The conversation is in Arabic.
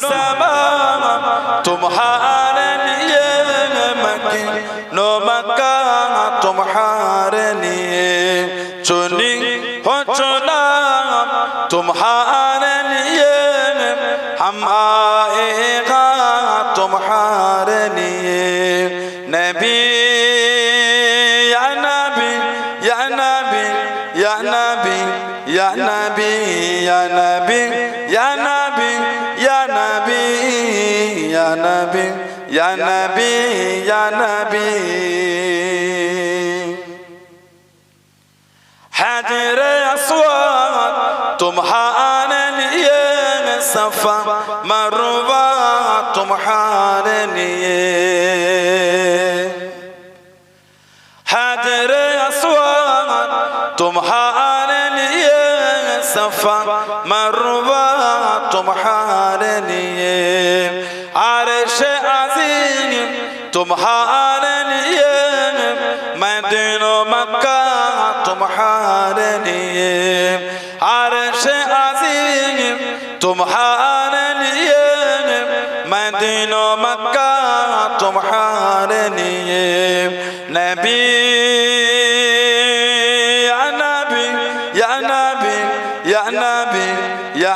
सबा तुम्हारे लिए मकी नो मक्का तुम्हारे लिए चुनी हो चुना तुम्हारे लिए हम आएगा तुम्हारे लिए नबी या नबी या नबी या नबी या नबी या नबी या नबी या नबी نبي يا نبي يا نبي. حجر أسود تمحى عن اليم صفا. مروى تمحى عن اليم حجر أسود تمحى عن اليم صفا. مروى تمحى عن تمہارے لیے مدينة مكة مکہ تمہارے عرش عظيم تمہارے لیے مدينة مكة مکہ تمہارے نبي يا نبي يا نبي يا نبي. نبی یا